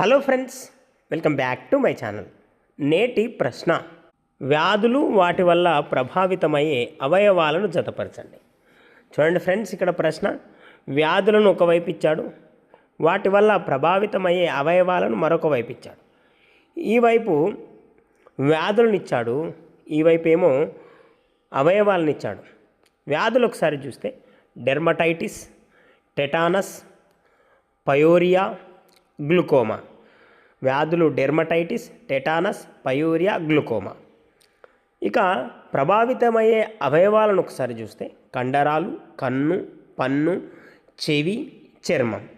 Hello friends welcome back to my channel. నేటి ప్రశ్న. వ్యాధులు వాటి వల్ల ప్రభావితమయ్యే అవయవాలను జతపరచండి. చూడండి ఫ్రెండ్స్ ఇక్కడ ప్రశ్న. వ్యాధులను ఒకవైపు ఇచ్చాడు. వాటి వల్ల ప్రభావితమయ్యే అవయవాలను మరొక వైపు ఇచ్చాడు. ఈ వైపు వ్యాధులను ఇచ్చాడు. ఈ వైపు ఏమో అవయవాలను ఇచ్చాడు. వ్యాధులు ఒకసారి చూస్తే డెర్మటైటిస్ టెటానస్ పయోరియా గ్లూకోమా. వ్యాధులు డెర్మటైటిస్ టెటానస్ పయూరియా గ్లూకోమా. ఇక ప్రభావితమయ్యే అవయవాలను ఒకసారి చూస్తే కండరాలు కన్ను పన్ను చెవి చర్మం.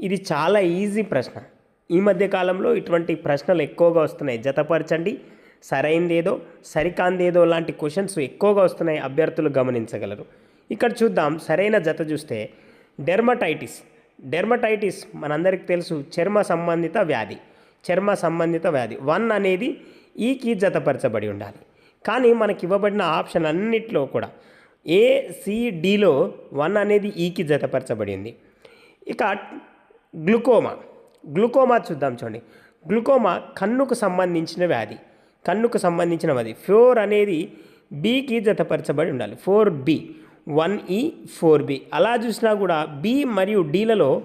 ఇది చాలా ఈజీ ప్రశ్న. ఈ మధ్య కాలంలో ఇటువంటి ప్రశ్నలు ఎక్కువగా వస్తున్నాయి. జతపరచండి. సరైందేదో సరికాందేదో లాంటి క్వశ్చన్స్ ఎక్కువగా వస్తున్నాయి. అభ్యర్థులు గమనించగలరు. ఇక్కడ చూద్దాం. సరైన జత చూస్తే డెర్మటైటిస్. డెర్మటైటిస్ మనందరికీ తెలుసు చర్మ సంబంధిత వ్యాధి. చర్మ సంబంధిత వ్యాధి. వన్ అనేది ఈకి జతపరచబడి ఉండాలి. కానీ మనకి ఇవ్వబడిన ఆప్షన్ అన్నిట్లో కూడా ఏ సిడిలో వన్ అనేది ఈకి జతపరచబడి ఉంది. ఇక గ్లూకోమా. గ్లూకోమా చూద్దాం చూడండి. గ్లూకోమా కన్నుకు సంబంధించిన వ్యాధి. కన్నుకు సంబంధించిన వ్యాధి. ఫోర్ అనేది బీకి జతపరచబడి ఉండాలి. Four B. వన్ ఈ ఫోర్ బి. అలా చూసినా కూడా బి మరియు డీలలో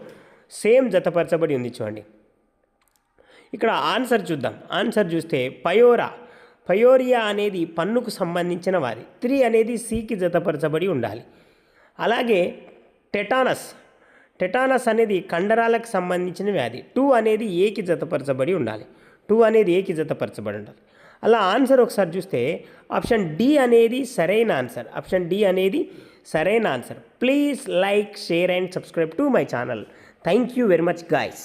సేమ్ జతపరచబడి ఉంది చూడండి. ఇక్కడ ఆన్సర్ చూద్దాం. ఆన్సర్ చూస్తే పయోరా. పయోరియా అనేది పన్నుకు సంబంధించిన వారి. త్రీ అనేది సికి జతపరచబడి ఉండాలి. అలాగే టెటానస్. టెటానస్ అనేది కండరాలకు సంబంధించిన వ్యాధి. టూ అనేది ఏకి జతపరచబడి ఉండాలి. టూ అనేది ఏకి జతపరచబడి ఉండాలి. అలా ఆన్సర్ ఒకసారి చూస్తే ఆప్షన్ డి అనేది సరైన ఆన్సర్. ఆప్షన్ డి అనేది సరైన answer. Please like share and subscribe to my channel. Thank you very much guys.